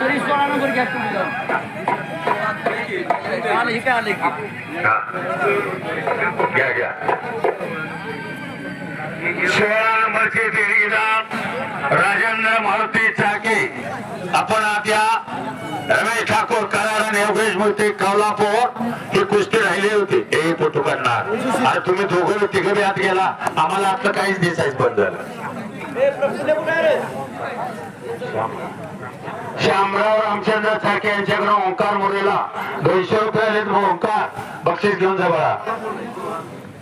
तरी सोळा नंबर घ्या तुम्ही जाऊन. आलं हे काय आलं. घ्या घ्या. सोळा नंबरचे फेरीदार राजेंद्र मारुती चाके. आपण आता रमेश ठाकूर कराड आणि योगेश मूर्ती कौलापूर हे कुस्ती राहिले होते. हे फोटो काढणार आणि तुम्ही दोघं तिघं आत गेला. आम्हाला आपलं काहीच दिसायचं बंद झालं. श्यामराव रामचंद्र सारखे यांच्याकडे ओंकार मुरेला दोनशे रुपये ओंकार. बक्षीस घेऊन जा बळा.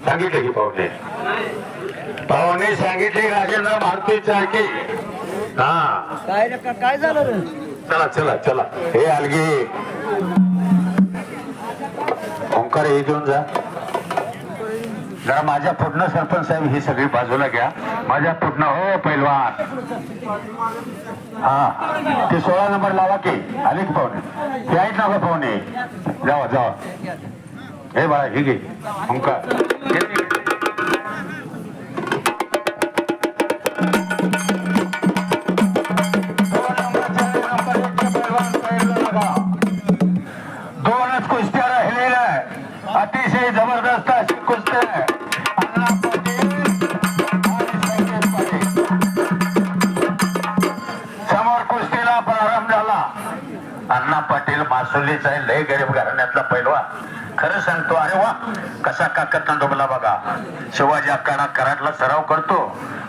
सांगितलं की पाहुणे. पाहुणे सांगितले राजेंद्र मारुती सारखे हा. काय झालं रे? चला चला चला. हे अलगी. ओंकार हे घेऊन जा. जरा माझ्या पुढनं सरपंच साहेब ही सगळी बाजूला घ्या. माझ्या पुढनं हो पैलवान. हा. ते सोळा नंबर लावा की. आले की पाहुणे. ते आहेत ना हो, पाहुणे. जावा जावा. हे बाळा हे घे. ओंकार. मुलीचा आहे लय गरीब घराण्यातला पैलवा. खरं सांगतो अरे वा कसा काकत डोबला बघा. शिवाजी अक्काना कराडला सराव करतो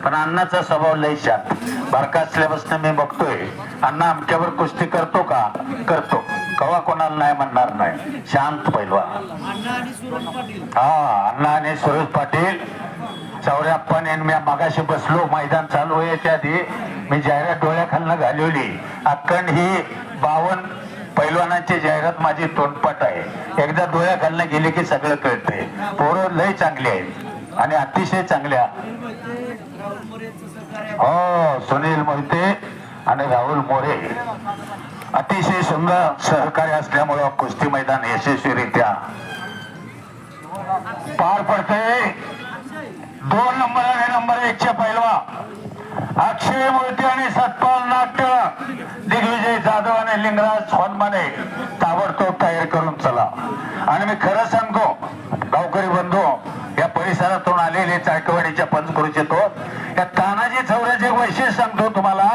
पण अण्णाचा स्वभाव लय शांत. बारका असल्यापासून मी बघतोय अण्णा आमच्यावर कुस्ती करतो का? करतो. कवा कोणाला नाही म्हणणार नाही. शांत पैलवा. हा अण्णा आणि सुरेश पाटील. चौऱ्याप्पन यांनी मी मगाशी बसलो मैदान चालू व्हायच्या आधी. मी जाहिरात डोळ्याखालनं घालवली. अक्कण ही बावन पैलवानांची जाहिरात माझी तोंडपट आहे. एकदा डोळ्या घालणं गेले की सगळं कळतंय. पोरं लय चांगले आहेत आणि अतिशय चांगल्या. हो सुनील मोहिते आणि राहुल मोरे. अतिशय सुंदर सहकार्य असल्यामुळं कुस्ती मैदान यशस्वीरित्या पार पडते दोन नंबर आणि नंबर एक चे पैलवा अक्षय मूर्ती आणि सतपाल नाट्य दिग्विजय जाधव आणि लिंगराज ताबडतोब तयार करून चला. आणि मी खरं सांगतो गावकरी बंधू या परिसरातून आलेले चाळकवाडीच्या पंचकृषी तो या तानाजी चौऱ्याचे वैशिष्ट्य सांगतो तुम्हाला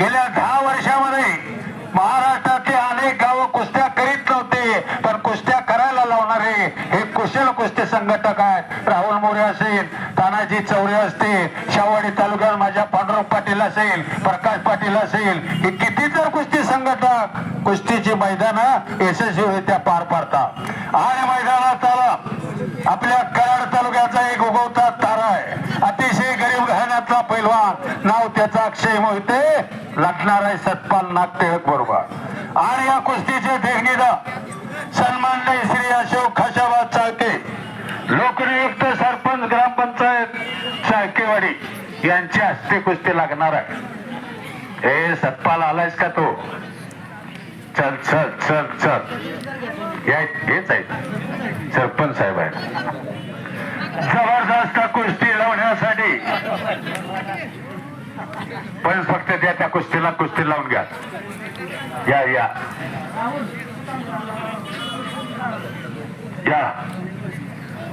गेल्या दहा वर्षामध्ये महाराष्ट्रातले अनेक गाव कुस्त्या करीत नव्हते पण कुस्त्या करायला लावणारे हे कुशल कुस्ती संघटक आहेत. राहुल मोरे असेल तानाजी चौरे असतील शाहवाडी तालुक्यात माझ्या पांडुरंग पाटील असेल प्रकाश पाटील असेल हे किती तर कुस्ती संघटक कुस्तीची मैदानं यशस्वीरित्या पार पाडतात आणि मैदानात आला आपल्या कराड तालुक्याचा एक उगवता तारा आहे. अतिशय गरीब घराण्यातला पैलवान. नाव त्याचा अक्षय मोहिते. लढणार आहे सतपाल नागटिळक बरोबर. आणि या कुस्तीचे देखणीदा सन्मान्य श्री अशोक खशाबाद चाळके लोकनियुक्त सरपंच ग्रामपंचायत चाळकेवाडी यांची हस्ते कुस्ती लागणार आहे. हे सतपाल आलायस का तो? चल चल चल चल. या हेच आहेत. सरपंच साहेब आहेत. जबरदस्त कुस्ती लावण्यासाठी. पण फक्त त्या त्या कुस्तीला कुस्ती लावून घ्या. या या. या.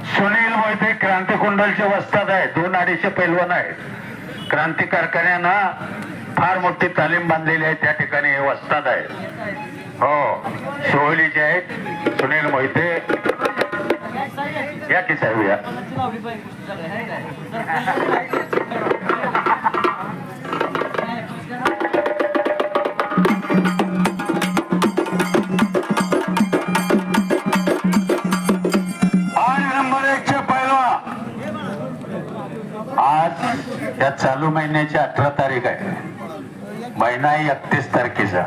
सुनील मोहिते क्रांती कुंडलचे वस्ताद आहे दोन अडीचशे पैलवान आहेत. क्रांती कारखान्यानं फार मोठी तालीम बांधलेली आहे. त्या ठिकाणी हे वस्ताद आहेत. हो सोहलीचे आहेत सुनील मोहिते. या की साहेब या. नंबर एक आज या चालू महिन्याची अठरा तारीख आहे. महिना एकतीस तारखेचा.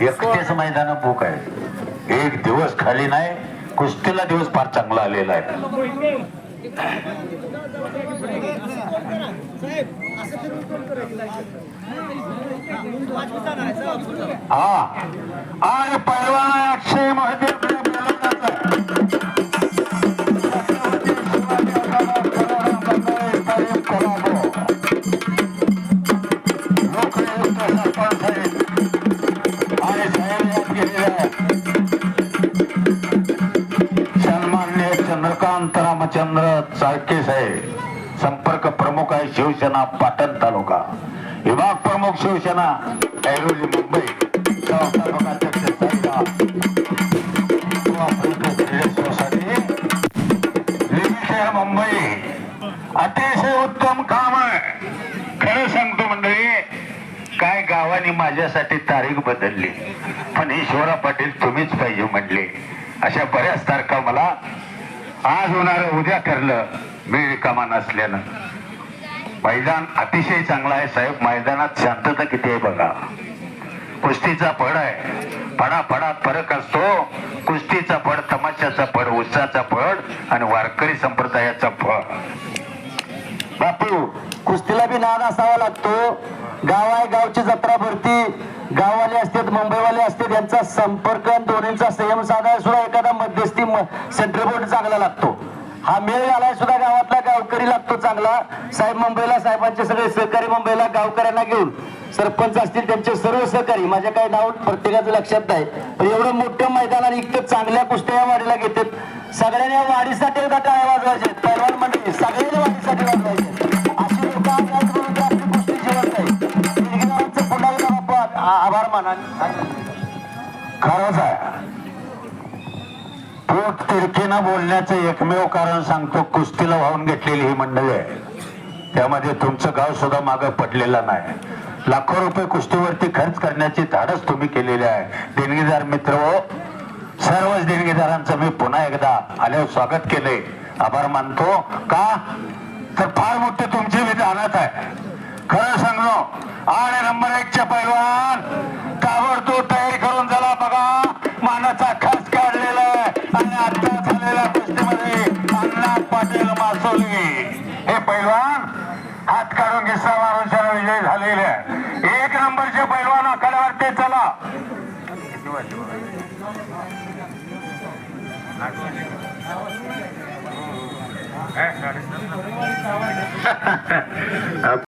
एकतीस मैदान भूक आहे. एक दिवस खाली नाही कुस्तीला दिवस फार चांगला आलेला आहे. हा. आणि परवा अक्षय महादेव चंद्रकांत रामचंद्र चाळके साहेब संपर्क प्रमुख आहे शिवसेना पाटण तालुका. विभाग प्रमुख शिवसेना ऐरोली मुंबई. मुंबई. अतिशय उत्तम काम आहे. खरं सांगतो मंडळी काय गावाने माझ्यासाठी तारीख बदलली पण ईश्वरा पाटील तुम्हीच पाहिजे म्हणले. अशा बऱ्याच तारखा मला आज होणार उद्या ठरलं. मी रिकामा नसल्यानं. मैदान अतिशय चांगलं आहे साहेब. मैदानात शांतता किती आहे बघा. कुस्तीचा फड आहे. फडा फडात फरक असतो. कुस्तीचा फड तमाशाचा फड उत्साहाचा फड आणि वारकरी संप्रदायाचा फड बापू कुस्तीला बी नाद असावा लागतो. गाव आहे गावची जत्रा भरती. गाववाले असतात मुंबईवाले असतात यांचा संपर्क दोन्हींचा संयम साधाय सुद्धा एखादा मध्यस्थी सेंट्रल बोर्ड चांगला लागतो. हा मेळ आलाय सुद्धा गावातला गावकरी लागतो चांगला. साहेब मुंबईला साहेबांचे सगळे सहकारी मुंबईला गावकऱ्यांना घेऊन. सरपंच असतील त्यांचे सर्व सहकारी माझ्या काही नाव प्रत्येकाचं लक्षात नाही. पण एवढं मोठं मैदान आणि इतकं चांगल्या कुस्त्या या वाडीला घेतात. सगळ्यांनी या वाढीसाठी एकदा टाळ्या वाजवायचे पैलवान मंडळी सगळ्यांनी वाढीसाठी वाजवायचे अशी लोक कुस्ती आभार माना खरंच आहे. पोट तिरकीनं बोलण्याचं एकमेव कारण सांगतो कुस्तीला वाहून घेतलेली ही मंडळी आहे. त्यामध्ये तुमचं गाव सुद्धा मागे पडलेलं नाही. लाखो रुपये कुस्तीवरती खर्च करण्याची धाडस तुम्ही केलेली आहे. देणगीदार मित्र हो सर्वच देणगीदारांचं मी पुन्हा एकदा आल्यावर स्वागत केले आभार मानतो. का? तर फार मोठे तुमचे विधानात आहे. खरं सांगलो आणि नंबर एकच्या पैलवान एक नंबरचे पैलवान आखाड्यावरती चला.